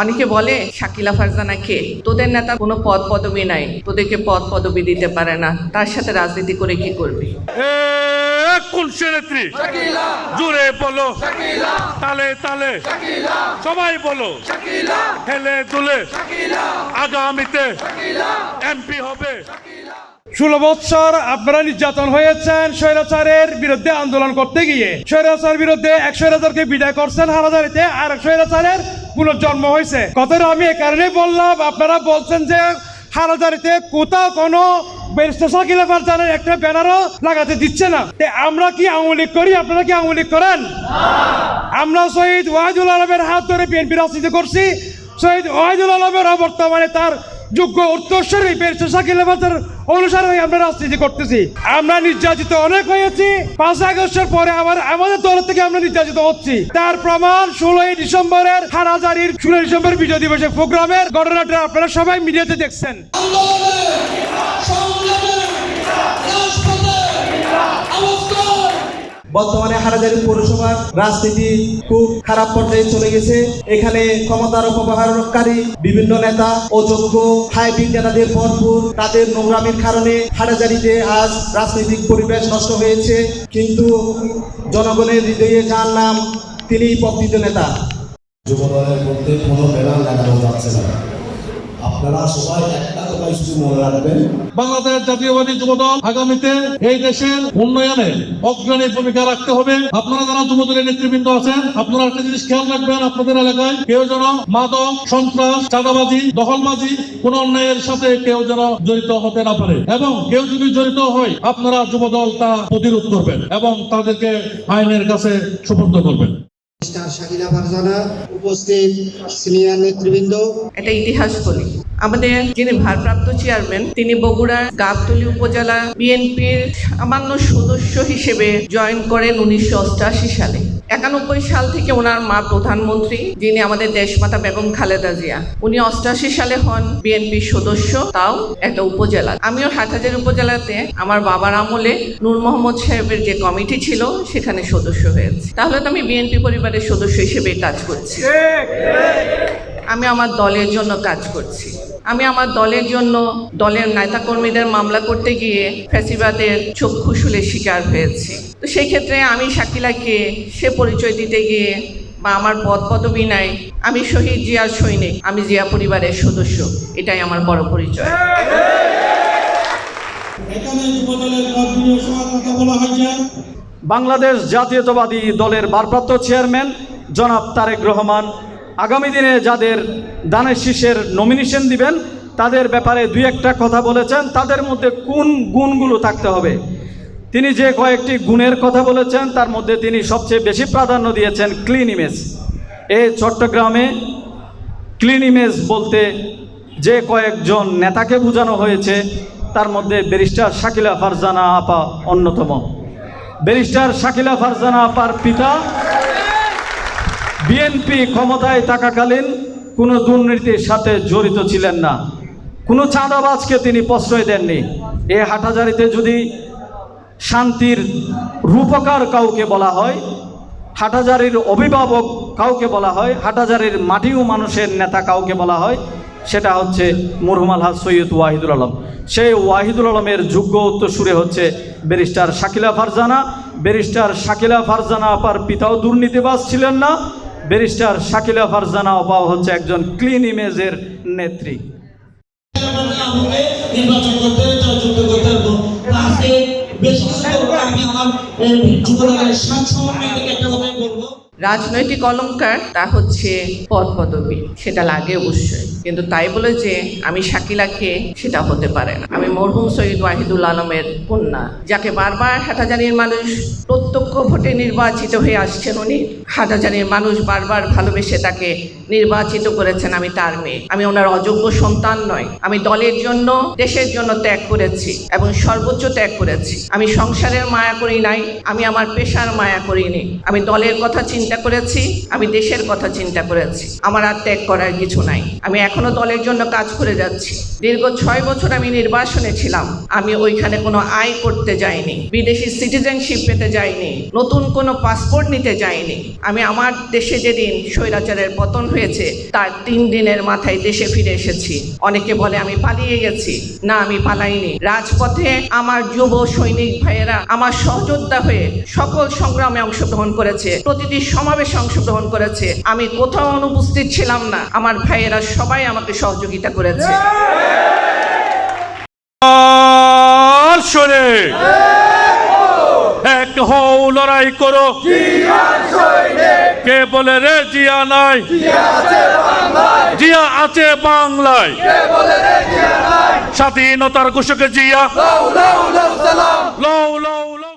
অনেকে বলে শাকিলা ফারজানা কে? তোদের নেতা কোনো পদ পদবি নাই। তোদেরকে পদ পদবি দিতে পারে না। তার সাথে রাজনীতি করে কি করবি? এ কোন সে নেত্রী জুড়ে বলো। তালে তালে। সবাই বলো। হেলে দুলে। আগামীতে এমপি হবে। ষোলো বৎসর আপনারা নির্যাতন হয়েছেন স্বৈরাচারের বিরুদ্ধে আন্দোলন করতে গিয়ে। স্বৈরাচার বিরুদ্ধে এক স্বৈরাচারকে বিদায় করছেন হারাদারিতে আর এক স্বৈরাচারের পুনর্জন্ম হয়েছে। কথাটা আমি এ কারণে বললাম, আপনারা বলছেন যে হারাদারিতে কোথাও কোনো ব্যারিস্টার শাকিল ফারজানের একটা ব্যানারও লাগাতে দিচ্ছে না। আমরা কি লীগ করি? আপনারা কি লীগ করেন? আমরা শহীদ ওয়াহিদুল আলমের হাত ধরে বিএনপি রাজনীতি করছি। শহীদ ওয়াহিদুল আলমের বর্তমানে তার যোগ্য উত্তরস্বরী শাকিল ফারজানের অনুসারে হয়ে আমরা রাজনীতি করতেছি। আমরা নির্যাতিত অনেক হয়েছি। পাঁচ আগস্টের পরে আবার আমাদের দল থেকে আমরা নির্যাতিত হচ্ছি। তার প্রমাণ ষোলোই ডিসেম্বরের হারাজারির ষোলোই ডিসেম্বর বিজয় দিবসের প্রোগ্রামের ঘটনাটা আপনারা সবাই মিডিয়াতে দেখছেন। বর্তমানে হারাজারি পৌরসভার রাজনীতি খুব খারাপ পর্যায়ে চলে গেছে। এখানে ক্ষমতার অপব্যবহারকারী বিভিন্ন নেতা অযোগ্য হাইব্রিড নেতাদের ভরপুর, তাদের নোংরামির কারণে হারাজারিতে আজ রাজনৈতিক পরিবেশ নষ্ট হয়েছে। কিন্তু জনগণের হৃদয়ে যার নাম তিনি প্রকৃত নেতা। যুবদলের মধ্যে কোনো ব্যানার লাগানো যাচ্ছে না। আপনারা সবাই একটা কথাই শুধু মনে রাখবেন। বাংলাদেশ জাতীয়বাদী যুবদল আগামীতে এই দেশের উন্নয়নে অগ্রণী ভূমিকা রাখতে হবে। আপনারা যারা নেতৃবৃন্দ আছেন, আপনারা একটা জিনিস খেয়াল রাখবেন, আপনাদের এলাকায় কেউ যেন মাদক, সন্ত্রাস, চাঁদাবাজি, দখলবাজি কোন অন্যায়ের সাথে কেউ যেন জড়িত হতে না পারে। এবং কেউ যদি জড়িত হয়, আপনারা যুবদল তা প্রতিরোধ করবেন এবং তাদেরকে আইনের কাছে সুপর্দ করবেন। মিস্টার শাকিলা ফারজানা উপস্থিত সিনিয়র নেতৃবৃন্দ। এটা ইতিহাস বলি। আমাদের যিনি ভারপ্রাপ্ত চেয়ারম্যান, তিনি বগুড়ার গাবতলী উপজেলা বিএনপির সামান্য সদস্য হিসেবে জয়েন করেন উনিশশো সালে। একানব্বই সাল থেকে ওনার মা প্রধানমন্ত্রী, যিনি আমাদের দেশমাতা বেগম খালেদা জিয়া। উনি অষ্টাশি সালে হন বিএনপির সদস্য, তাও একটা উপজেলা। আমিও হাটহাজারি উপজেলাতে আমার বাবার আমলে নূর মোহাম্মদ সাহেবের যে কমিটি ছিল, সেখানে সদস্য হয়েছে। তাহলে তো আমি বিএনপি পরিবারের সদস্য হিসেবে কাজ করছি। আমি আমার দলের জন্য কাজ করছি। আমি আমার দলের জন্য দলের নেতাকর্মীদের মামলা করতে গিয়ে ফ্যাসিবাদের চক্ষুশুলের শিকার হয়েছি। তো সেই ক্ষেত্রে আমি শাকিলাকে সে পরিচয় দিতে গিয়ে বা আমার পদ পদবি নাই আমি শহীদ জিয়ার সৈনিক আমি জিয়া পরিবারের সদস্য এটাই আমার বড় পরিচয়। বাংলাদেশ জাতীয়তাবাদী দলের ভারপ্রাপ্ত চেয়ারম্যান জনাব তারেক রহমান আগামী দিনে যাদের দানের শীষের নমিনেশন দিবেন, তাদের ব্যাপারে দুই একটা কথা বলেছেন। তাদের মধ্যে কোন গুণগুলো থাকতে হবে? তিনি যে কয়েকটি গুণের কথা বলেছেন, তার মধ্যে তিনি সবচেয়ে বেশি প্রাধান্য দিয়েছেন ক্লিন ইমেজ এই চট্টগ্রামে ক্লিন ইমেজ বলতে যে কয়েকজন নেতাকে বোঝানো হয়েছে, তার মধ্যে ব্যারিস্টার শাকিলা ফারজানা আপা অন্যতম। ব্যারিস্টার শাকিলা ফারজানা আপার পিতা বিএনপি ক্ষমতায় থাকাকালীন কোনো দুর্নীতির সাথে জড়িত ছিলেন না। কোনো চাঁদাবাজকে তিনি প্রশ্রয় দেননি। এ হাটাজারিতে যদি শান্তির রূপকার কাউকে বলা হয় হাটাজারির অভিভাবক কাউকে বলা হয় হাটাজারির মাটি ও মানুষের নেতা কাউকে বলা হয়, সেটা হচ্ছে মরহুম আলহাজ সৈয়দ ওয়াহিদুল আলম। সেই ওয়াহিদুল আলমের যোগ্য উত্তরসূরে হচ্ছে ব্যারিস্টার শাকিলা ফারজানা। ব্যারিস্টার শাকিলা ফারজানা আপার পিতাও দুর্নীতিবাজ ছিলেন না ব্যারিস্টার শাকিলা ফারজানা অপাও হচ্ছে একজন ক্লিন ইমেজের নেত্রী। বেশ কিছু আমি আমার একটা বলব রাজনৈতিক অলঙ্কার তা হচ্ছে পদ পদবি। সেটা লাগে অবশ্যই। কিন্তু তাই বলে যে আমি শাকিলাকে সেটা হতে পারে না। আমি মরহুম সৈয়দ ওয়াহিদুল আলমের কন্যা, যাকে বারবার হাটাজানির মানুষ প্রত্যক্ষ ভোটে নির্বাচিত হয়ে আসছেন উনি। হাটাজানির মানুষ বারবার ভালোবেসে তাকে নির্বাচিত করেছেন আমি তার মেয়ে। আমি ওনার অযোগ্য সন্তান নয়। আমি দলের জন্য, দেশের জন্য ত্যাগ করেছি এবং সর্বোচ্চ ত্যাগ করেছি। আমি সংসারের মায়া করি নাই, আমি আমার পেশার মায়া করিনি। আমি দলের কথা চিন্তা করেছি, আমি দেশের কথা চিন্তা করেছি। আমার আর ত্যাগ করার কিছু নাই। আমি এখনও দলের জন্য কাজ করে যাচ্ছি। দীর্ঘ ছয় বছর আমি নির্বাসনে ছিলাম। আমি ওইখানে কোনো আয় করতে যাইনি, বিদেশি সিটিজেনশিপ পেতে যাইনি, নতুন কোনো পাসপোর্ট নিতে যাইনি। আমি আমার দেশে যেদিন স্বৈরাচারের পতন হয়েছে। তার তিন দিনের মাথায় দেশে ফিরে এসেছি। অনেকে বলে, আমি পালিয়ে গেছি। না, আমি পালাইনি। রাজপথে আমার যুব সৈনিক ভাইয়েরা আমার সহযোদ্ধা হয়ে সকল সংগ্রামে অংশগ্রহণ করেছে। প্রতিটি সমাবেশে অংশগ্রহণ করেছে। আমি কোথাও অনুপস্থিত ছিলাম না। আমার ভাইয়েরা সবাই আমাকে সহযোগিতা করেছে। শোনে। এক হও, লড়াই করো। কে বলে রে, জিয়া নাই? জিয়া আছে বাংলায়। স্বাধীনতার ঘোষকে জিয়া। লও লও লও।